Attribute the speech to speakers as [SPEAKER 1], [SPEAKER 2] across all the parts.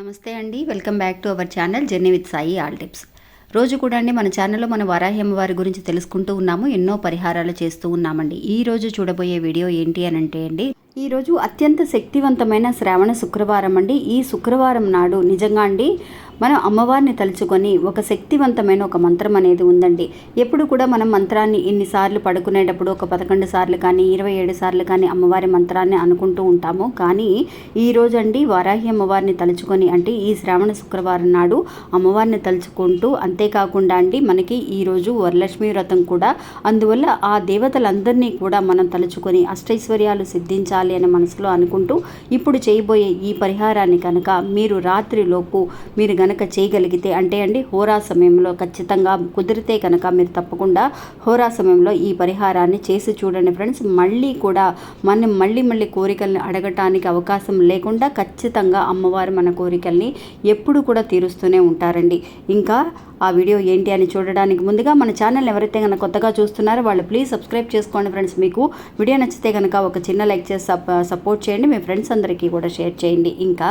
[SPEAKER 1] నమస్తే అండి. Welcome back to our channel journey with Sai all tips. రోజు కూడా అండి మన ఛానల్లో మన వారాహ్యం వారి గురించి తెలుసుకుంటూ ఉన్నాము ఎన్నో పరిహారాలు చేస్తూ ఉన్నామండి. ఈ రోజు చూడబోయే వీడియో ఏంటి అని అంటే అండి ఈ రోజు అత్యంత శక్తివంతమైన శ్రావణ శుక్రవారం అండి. ఈ శుక్రవారం నాడు నిజంగా అండి మనం అమ్మవారిని తలుచుకొని ఒక శక్తివంతమైన ఒక మంత్రం అనేది ఉందండి. ఎప్పుడు కూడా మనం మంత్రాన్ని ఇన్నిసార్లు పడుకునేటప్పుడు ఒక పదకొండు సార్లు కానీ ఇరవై ఏడు సార్లు కానీ అమ్మవారి మంత్రాన్ని అనుకుంటూ ఉంటాము. కానీ ఈ అండి వారాహి అమ్మవారిని తలుచుకొని అంటే ఈ శ్రావణ శుక్రవారం నాడు అమ్మవారిని తలుచుకుంటూ అంతేకాకుండా అండి మనకి ఈరోజు వరలక్ష్మి వ్రతం కూడా. అందువల్ల ఆ దేవతలందరినీ కూడా మనం తలుచుకొని అష్టైశ్వర్యాలు సిద్ధించాలి అని మనసులో అనుకుంటూ ఇప్పుడు చేయబోయే ఈ పరిహారాన్ని కనుక మీరు రాత్రిలోపు మీరు గనక చేయగలిగితే అంటే అండి హోరా సమయంలో ఖచ్చితంగా కుదిరితే కనుక మీరు తప్పకుండా హోరా సమయంలో ఈ పరిహారాన్ని చేసి చూడండి ఫ్రెండ్స్. మళ్ళీ కూడా మనం మళ్ళీ మళ్ళీ కోరికల్ని అడగటానికి అవకాశం లేకుండా ఖచ్చితంగా అమ్మవారు మన కోరికల్ని ఎప్పుడు కూడా తీరుస్తూనే ఉంటారండి. ఇంకా ఆ వీడియో ఏంటి అని చూడడానికి ముందుగా మన ఛానల్ ఎవరైతే కనుక కొత్తగా చూస్తున్నారో వాళ్ళు ప్లీజ్ సబ్స్క్రైబ్ చేసుకోండి ఫ్రెండ్స్. మీకు వీడియో నచ్చితే కనుక ఒక చిన్న లైక్ చేసి సప్ సపోర్ట్ చేయండి. మీ ఫ్రెండ్స్ అందరికీ కూడా షేర్ చేయండి. ఇంకా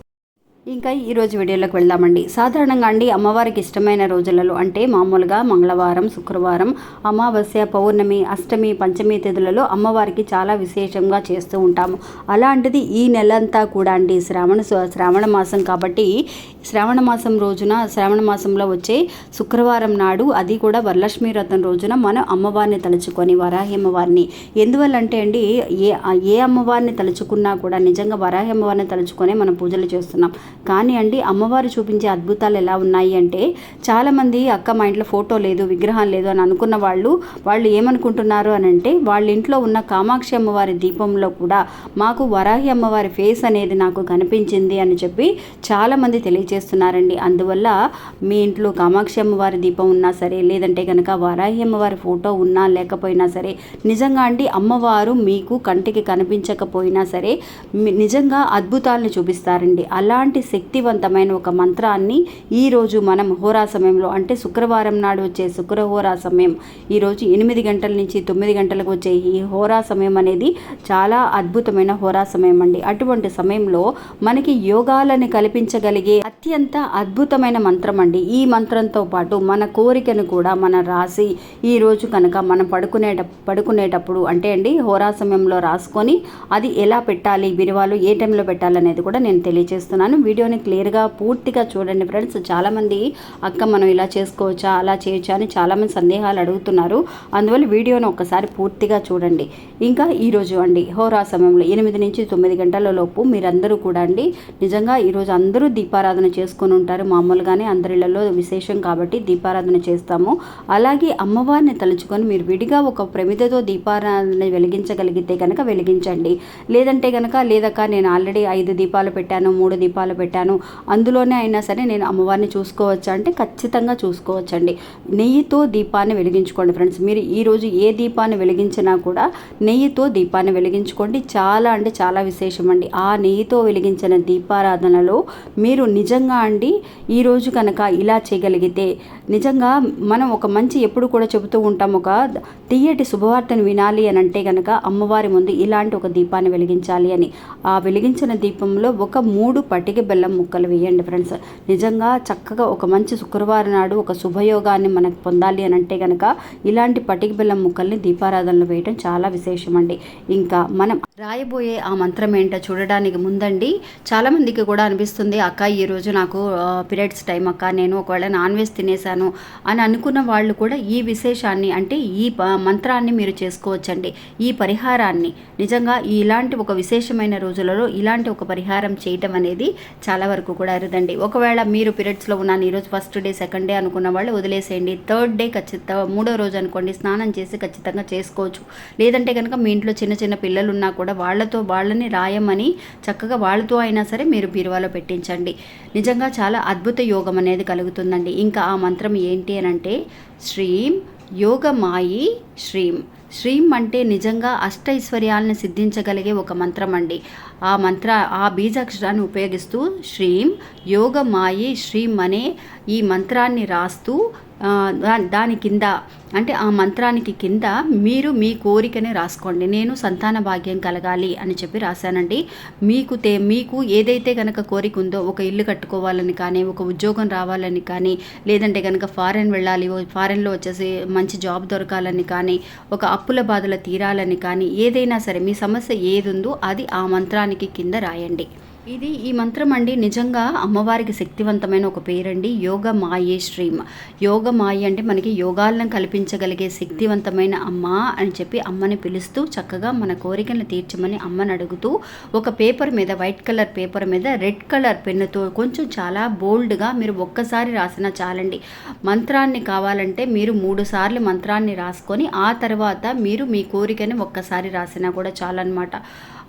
[SPEAKER 1] ఇంకా ఈరోజు వీడియోలోకి వెళ్దామండి. సాధారణంగా అండి అమ్మవారికి ఇష్టమైన రోజులలో అంటే మామూలుగా మంగళవారం శుక్రవారం అమావాస్య పౌర్ణమి అష్టమి పంచమి తిథులలో అమ్మవారికి చాలా విశేషంగా చేస్తూ ఉంటాము. అలాంటిది ఈ నెలంతా కూడా అండి శ్రావణ శ్రావణ మాసం కాబట్టి శ్రావణ మాసం రోజున శ్రావణ మాసంలో వచ్చే శుక్రవారం నాడు అది కూడా వరలక్ష్మి వ్రతం రోజున మనం అమ్మవారిని తలుచుకొని వరాహి అమ్మవారిని. ఎందువల్లంటే అండి ఏ ఏ అమ్మవారిని తలుచుకున్నా కూడా నిజంగా వరాహి అమ్మవారిని తలుచుకొని మనం పూజలు చేస్తున్నాం. కానీ అండి అమ్మవారు చూపించే అద్భుతాలు ఎలా ఉన్నాయి అంటే చాలామంది అక్క మా ఇంట్లో ఫోటో లేదు విగ్రహం లేదు అని అనుకున్న వాళ్ళు వాళ్ళు ఏమనుకుంటున్నారు అని అంటే వాళ్ళ ఇంట్లో ఉన్న కామాక్షి అమ్మవారి దీపంలో కూడా మాకు వరాహి అమ్మవారి ఫేస్ అనేది నాకు కనిపించింది అని చెప్పి చాలామంది తెలియజేస్తున్నారండి. అందువల్ల మీ ఇంట్లో కామాక్షి అమ్మవారి దీపం ఉన్నా సరే లేదంటే కనుక వరాహి అమ్మవారి ఫోటో ఉన్నా లేకపోయినా సరే నిజంగా అండి అమ్మవారు మీకు కంటికి కనిపించకపోయినా సరే నిజంగా అద్భుతాలను చూపిస్తారండి. అలాంటి శక్తివంతమైన ఒక మంత్రాన్ని ఈరోజు మనం హోరా సమయంలో అంటే శుక్రవారం నాడు వచ్చే శుక్ర హోరా సమయం ఈరోజు ఎనిమిది గంటల నుంచి తొమ్మిది గంటలకు వచ్చే ఈ హోరా సమయం అనేది చాలా అద్భుతమైన హోరా సమయం అండి. అటువంటి సమయంలో మనకి యోగాలని కల్పించగలిగే అత్యంత అద్భుతమైన మంత్రం అండి. ఈ మంత్రంతో పాటు మన కోరికను కూడా మన రాసి ఈ రోజు కనుక మనం పడుకునేట పడుకునేటప్పుడు అంటే అండి హోరా సమయంలో రాసుకొని అది ఎలా పెట్టాలి బిరువాలు ఏ టైంలో పెట్టాలనేది కూడా నేను తెలియజేస్తున్నాను. వీడియోని క్లియర్గా పూర్తిగా చూడండి ఫ్రెండ్స్. చాలామంది అక్క మనం ఇలా చేసుకోవచ్చా? అలా చేయొచ్చా? అని చాలామంది సందేహాలు అడుగుతున్నారు. అందువల్ల వీడియోని ఒకసారి పూర్తిగా చూడండి. ఇంకా ఈరోజు అండి హోరా సమయంలో ఎనిమిది నుంచి తొమ్మిది గంటల లోపు మీరందరూ కూడా అండి నిజంగా ఈరోజు అందరూ దీపారాధన చేసుకొని ఉంటారు. మామూలుగానే అందరిళ్ళలో విశేషం కాబట్టి దీపారాధన చేస్తాము. అలాగే అమ్మవారిని తలుచుకొని మీరు విడిగా ఒక ప్రమిదతో దీపారాధన వెలిగించగలిగితే కనుక వెలిగించండి. లేదంటే కనుక లేదక్క నేను ఆల్రెడీ ఐదు దీపాలు పెట్టాను మూడు దీపాలు పెట్టాను. అందులోనే అయినా సరే నేను అమ్మవారిని చూసుకోవచ్చా అంటే ఖచ్చితంగా చూసుకోవచ్చండి. నెయ్యితో దీపాన్ని వెలిగించుకోండి ఫ్రెండ్స్. మీరు ఈరోజు ఏ దీపాన్ని వెలిగించినా కూడా నెయ్యితో దీపాన్ని వెలిగించుకోండి. చాలా అంటే చాలా విశేషం అండి ఆ నెయ్యితో వెలిగించిన దీపారాధనలో మీరు నిజంగా అండి ఈరోజు కనుక ఇలా చేయగలిగితే నిజంగా మనం ఒక మంచి ఎప్పుడు కూడా చెబుతూ ఉంటాం ఒక తీయటి శుభవార్తను వినాలి అని అంటే కనుక అమ్మవారి ముందు ఇలాంటి ఒక దీపాన్ని వెలిగించాలి అని. ఆ వెలిగించిన దీపంలో ఒక మూడు పటిక బెల్లం ముక్కలు వేయండి ఫ్రెండ్స్. నిజంగా చక్కగా ఒక మంచి శుక్రవారం నాడు ఒక శుభయోగాన్ని మనకు పొందాలి అని అంటే కనుక ఇలాంటి పటిక బెల్లం ముక్కల్ని దీపారాధనలో వేయటం చాలా విశేషం అండి ఇంకా మనం రాయబోయే ఆ మంత్రం ఏంటో చూడడానికి ముందండి. చాలామందికి కూడా అనిపిస్తుంది అక్క ఈరోజు నాకు పీరియడ్స్ టైం అక్క నేను ఒకవేళ నాన్ వెజ్ తినేసాను అని అనుకున్న వాళ్ళు కూడా ఈ విశేషాన్ని అంటే ఈ ప- మంత్రాన్ని మీరు చేసుకోవచ్చండి. ఈ పరిహారాన్ని. నిజంగా ఇలాంటి ఒక విశేషమైన రోజులలో ఇలాంటి ఒక పరిహారం చేయటం అనేది చాలా వరకు కూడా అరుదండి. ఒకవేళ మీరు పీరియడ్స్లో ఉన్నాను ఈరోజు ఫస్ట్ డే సెకండ్ డే అనుకున్న వాళ్ళు వదిలేసేయండి. థర్డ్ డే ఖచ్చితంగా మూడో రోజు అనుకోండి స్నానం చేసి ఖచ్చితంగా చేసుకోవచ్చు. లేదంటే కనుక మీ ఇంట్లో చిన్న చిన్న పిల్లలు ఉన్నా కూడా వాళ్ళతో వాళ్ళని రాయమని చక్కగా వాళ్ళతో అయినా సరే మీరు బీరువాలో పెట్టించండి. నిజంగా చాలా అద్భుత యోగం అనేది కలుగుతుందండి. ఇంకా ఆ మంత్రం ఏంటి అని అంటే శ్రీం యోగమాయి శ్రీం. శ్రీం అంటే నిజంగా అష్టైశ్వర్యాలను సిద్ధించగలిగే ఒక మంత్రం అండి ఆ మంత్ర ఆ బీజాక్షరాన్ని ఉపయోగిస్తూ శ్రీం యోగమాయి శ్రీం అనే ఈ మంత్రాన్ని రాస్తూ దాని కింద అంటే ఆ మంత్రానికి కింద మీరు మీ కోరికని రాసుకోండి. నేను సంతాన భాగ్యం కలగాలి అని చెప్పి రాశానండి. మీకు తే మీకు ఏదైతే కనుక కోరిక ఉందో ఒక ఇల్లు కట్టుకోవాలని కానీ ఒక ఉద్యోగం రావాలని కానీ లేదంటే కనుక ఫారెన్ వెళ్ళాలి ఓ ఫారెన్లో వచ్చేసి మంచి జాబ్ దొరకాలని కానీ ఒక అప్పుల బాధలు తీరాలని కానీ ఏదైనా సరే మీ సమస్య ఏది ఉందో అది ఆ మంత్రానికి కింద రాయండి. ఇది ఈ మంత్రం అండి. నిజంగా అమ్మవారికి శక్తివంతమైన ఒక పేరండి. యోగ మాయే శ్రీం. యోగ మాయ అంటే మనకి యోగాలను కల్పించగలిగే శక్తివంతమైన అమ్మ అని చెప్పి అమ్మని పిలుస్తూ చక్కగా మన కోరికలను తీర్చమని అమ్మని అడుగుతూ ఒక పేపర్ మీద వైట్ కలర్ పేపర్ మీద రెడ్ కలర్ పెన్నుతో కొంచెం చాలా బోల్డ్గా మీరు ఒక్కసారి రాసినా చాలండి. మంత్రాన్ని కావాలంటే మీరు మూడు సార్లు మంత్రాన్ని రాసుకొని ఆ తర్వాత మీరు మీ కోరికని ఒక్కసారి రాసినా కూడా చాలన్నమాట.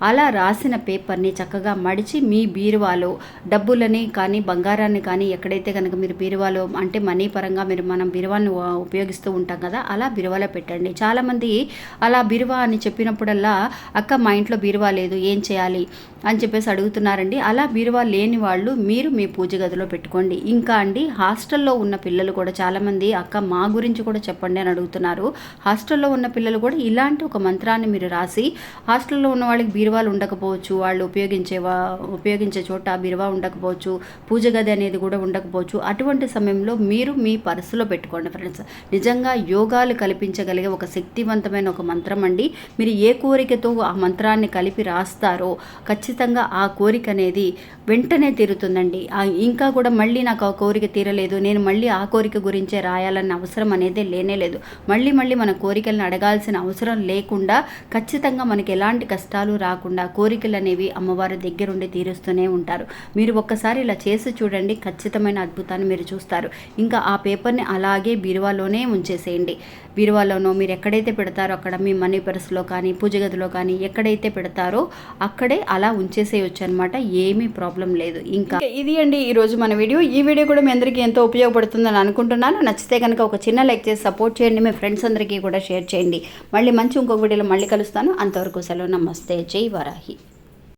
[SPEAKER 1] అలా రాసిన పేపర్ని చక్కగా మడిచి మీ బీరువాలో డబ్బులని కానీ బంగారాన్ని కానీ ఎక్కడైతే కనుక మీరు బీరువాలో అంటే మనీ పరంగా మీరు మనం బీరువాన్ని ఉపయోగిస్తూ ఉంటాం కదా అలా బీరువాలో పెట్టండి. చాలామంది అలా బీరువా అని చెప్పినప్పుడల్లా అక్క మా ఇంట్లో బీరువా లేదు ఏం చేయాలి? అని చెప్పేసి అడుగుతున్నారండి. అలా బీరువా లేని వాళ్ళు మీరు మీ పూజ గదిలో పెట్టుకోండి. ఇంకా అండి హాస్టల్లో ఉన్న పిల్లలు కూడా చాలామంది అక్క మా గురించి కూడా చెప్పండి అని అడుగుతున్నారు. హాస్టల్లో ఉన్న పిల్లలు కూడా ఇలాంటి ఒక మంత్రాన్ని మీరు రాసి హాస్టల్లో ఉన్న వాళ్ళకి బీరువాలు ఉండకపోవచ్చు వాళ్ళు ఉపయోగించే ఉపయోగించే చోట బీరువా ఉండకపోవచ్చు పూజ గది అనేది కూడా ఉండకపోవచ్చు. అటువంటి సమయంలో మీరు మీ పర్సులో పెట్టుకోండి ఫ్రెండ్స్ నిజంగా యోగాలు కల్పించగలిగే ఒక శక్తివంతమైన ఒక మంత్రం అండి. మీరు ఏ కోరికతో ఆ మంత్రాన్ని కలిపి రాస్తారో ఖచ్చితంగా ఆ కోరిక అనేది వెంటనే తీరుతుందండి. ఇంకా కూడా మళ్ళీ నాకు ఆ కోరిక తీరలేదు నేను మళ్ళీ ఆ కోరిక గురించే రాయాలన్న అవసరం అనేది లేనే లేదు. మళ్ళీ మళ్ళీ మన కోరికలను అడగాల్సిన అవసరం లేకుండా ఖచ్చితంగా మనకి ఎలాంటి కష్టాలు కాకుండా కోరికలు అనేవి అమ్మవారి దగ్గరుండి తీరుస్తూనే ఉంటారు. మీరు ఒక్కసారి ఇలా చేసి చూడండి. ఖచ్చితమైన అద్భుతాన్ని మీరు చూస్తారు. ఇంకా ఆ పేపర్ని అలాగే బీరువాలోనే ఉంచేసేయండి. బీరువాలోనో మీరు ఎక్కడైతే పెడతారో అక్కడ మీ మనీ పర్స్లో కానీ పూజ గదిలో కానీ ఎక్కడైతే పెడతారో అక్కడే అలా ఉంచేసేయచ్చు అనమాట ఏమీ ప్రాబ్లం లేదు. ఇంకా ఇది అండి ఈరోజు మన వీడియో. ఈ వీడియో కూడా మీ అందరికీ ఎంతో ఉపయోగపడుతుందని అనుకుంటున్నాను. నచ్చితే కనుక ఒక చిన్న లైక్ చేసి సపోర్ట్ చేయండి. మీ ఫ్రెండ్స్ అందరికీ కూడా షేర్ చేయండి. మళ్ళీ మంచి ఇంకొక వీడియోలో మళ్ళీ కలుస్తాను. అంతవరకు సెలవు. నమస్తే. జై వరాహి